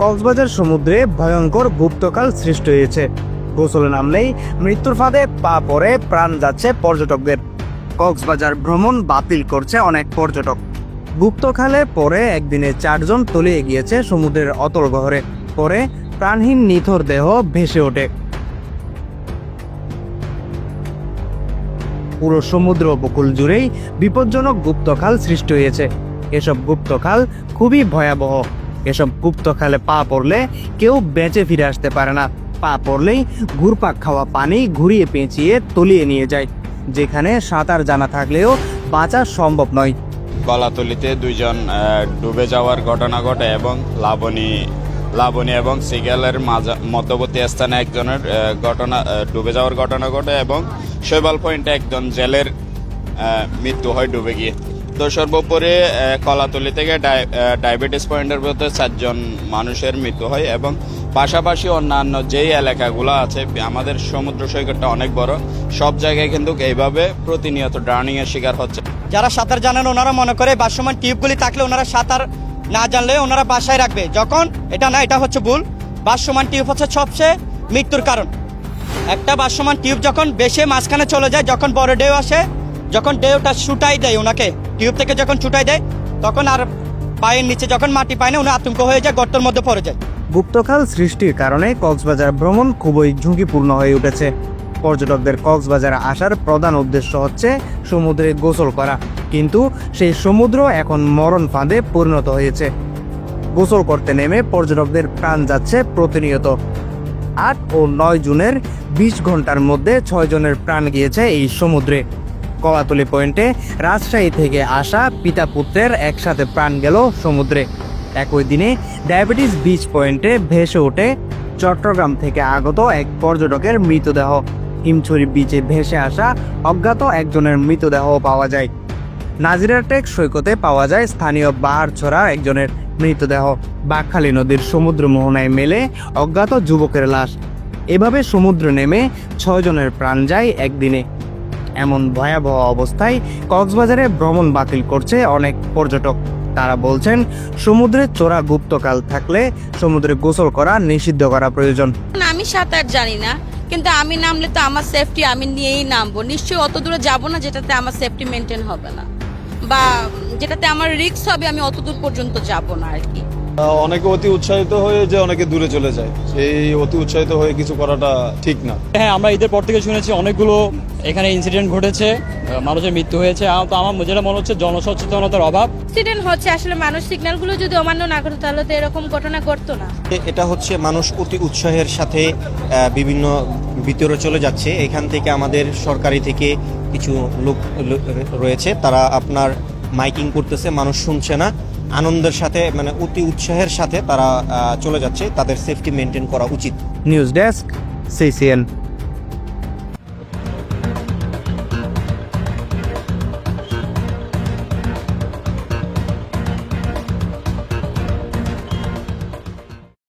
কক্সবাজার সমুদ্রে ভয়ঙ্কর গুপ্তকাল সৃষ্টি হয়েছে। গোসলে নামলেই মৃত্যুর ফাঁদে পা পড়ে প্রাণ যাচ্ছে পর্যটকদের। কক্সবাজার ভ্রমণ বাতিল করছে অনেক পর্যটক। গুপ্তখালে পরে একদিনে চারজন তলিয়ে গিয়েছে সমুদ্রের অতল গহরে। পরে প্রাণহীন নিথর দেহ ভেসে ওঠে। পুরো সমুদ্র উপকূল জুড়েই বিপজ্জনক গুপ্তখাল সৃষ্টি হয়েছে। এসব গুপ্তখাল খুবই ভয়াবহ। এসব গুপ্তখালে পা পড়লে কেউ বেঁচে ফিরে আসতে পারে না। পা পড়লেই ঘুরপাক খাওয়া পানি ঘুরিয়ে পেঁচিয়ে তলিয়ে নিয়ে যায়, যেখানে সাঁতার জানা থাকলেও বাঁচা সম্ভব নয়। গলাতলিতে দুইজন ডুবে যাওয়ার ঘটনা ঘটে এবং লাবণী লাবণী এবং সিগালের মধ্যবর্তী স্থানে একজনের ঘটনা ডুবে যাওয়ার ঘটনা ঘটে এবং শৈবাল পয়েন্টে একজন জেলের মৃত্যু হয় ডুবে গিয়ে। তো সর্বোপরি কলাতলি থেকে ডায়াবেটিস পয়েন্টের মধ্যে চারজন মানুষের মৃত্যু হয় এবং পাশাপাশি অন্যান্য যেই এলাকাগুলো আছে, আমাদের সমুদ্র সৈকতটা অনেক বড়, সব জায়গায় কিন্তু এইভাবে প্রতিনিয়ত ড্রাউনিং এর শিকার হচ্ছে। যারা সাঁতার জানেন, ওনারা মনে করে বাসমান টিউবগুলি থাকলে ওনারা সাঁতার না জানলে ওনারা বাসায় রাখবে। যখন এটা না, এটা হচ্ছে ভুল। বাসমান টিউব হচ্ছে সবচেয়ে মৃত্যুর কারণ। একটা বাসমান টিউব যখন বেশি মাঝখানে চলে যায়, যখন বড় ঢেউ আসে, যখন ঢেউটা ছুটাই দেয় ওনাকে টিউব থেকে যখন ছুটাই দেয়, তখন আর পায়ের নিচে যখন মাটি পায় না, উনি আতঙ্ক হয়ে যায়, গর্তের মধ্যে পড়ে যায়। গুপ্তখাল সৃষ্টির কারণে কক্সবাজার ভ্রমণ খুবই ঝুঁকিপূর্ণ হয়ে উঠেছে। পর্যটকদের কক্সবাজারে আসার প্রধান উদ্দেশ্য হচ্ছে সমুদ্রে গোসল করা। কিন্তু সেই সমুদ্র এখন মরণ ফাঁদে পরিণত হয়েছে। গোসল করতে নেমে পর্যটকদের প্রাণ যাচ্ছে প্রতিনিয়ত। আট ও নয় জুনের বিশ ঘণ্টার মধ্যে ছয় জনের প্রাণ গিয়েছে এই সমুদ্রে। কলাতলি পয়েন্টে রাজশাহী থেকে আসা পিতা পুত্রের একসাথে প্রাণ গেল সমুদ্রে। একই দিনে ডায়াবেটিস বিচ পয়েন্টে ভেসে ওঠে চট্টগ্রাম থেকে আগত এক পর্যটকের মৃতদেহ। হিমছড়ি বিচে ভেসে আসা অজ্ঞাত একজনের মৃতদেহ পাওয়া যায়। নাজিরাটেক সৈকতে পাওয়া যায় স্থানীয় বাহারছড়া একজনের মৃতদেহ। বাকখালী নদীর সমুদ্র মোহনায় মেলে অজ্ঞাত যুবকের লাশ। এভাবে সমুদ্র নেমে ছয়জনের প্রাণ যায় একদিনে। এমন ভয়াবহ অবস্থায় কক্সবাজারে ভ্রমণ বাতিল করছে অনেক পর্যটক। তারা বলছেন, সমুদ্রে চোরা গুপ্তকাল থাকলে সমুদ্রে গোসল করা নিষিদ্ধ করা প্রয়োজন। আমি সাঁতার জানি না, কিন্তু আমি নামলে তো আমার সেফটি আমি নিয়েই নামবো। নিশ্চয়ই অত দূরে যাব না যেটাতে আমার সেফটি মেনটেন হবে না। বা যেটাতে আমার রিস্ক হবে আমি অত দূর পর্যন্ত যাব না আর কি। অনেকে অতি উৎসাহিত হয়ে যে অনেকে দূরে চলে যায়। এই অতি উৎসাহিত হয়ে কিছু করাটা ঠিক না। হ্যাঁ আমরা ঈদের পর থেকে শুনেছি অনেকগুলো এখানে ইনসিডেন্ট ঘটেছে মানুষের মৃত্যু হয়েছে। তো আমার যেটা মনে হচ্ছে জনসচেতনতার অভাব। অ্যাক্সিডেন্ট হচ্ছে আসলে মানুষ সিগন্যালগুলো যদি অমান্য না করতো তাহলে তো এরকম ঘটনা ঘটতো না। এটা হচ্ছে মানুষ অতি উৎসাহের সাথে বিভিন্ন ভিতরে চলে যাচ্ছে। এখান থেকে আমাদের সরকারি থেকে কিছু লোক রয়েছে। তারা আপনার মাইকিং করতেছে, মানুষ শুনছে না। আনন্দের সাথে মানে অতি উৎসাহের সাথে তারা চলে যাচ্ছে। তাদের সেফটি মেনটেন করা উচিত। News desk CCN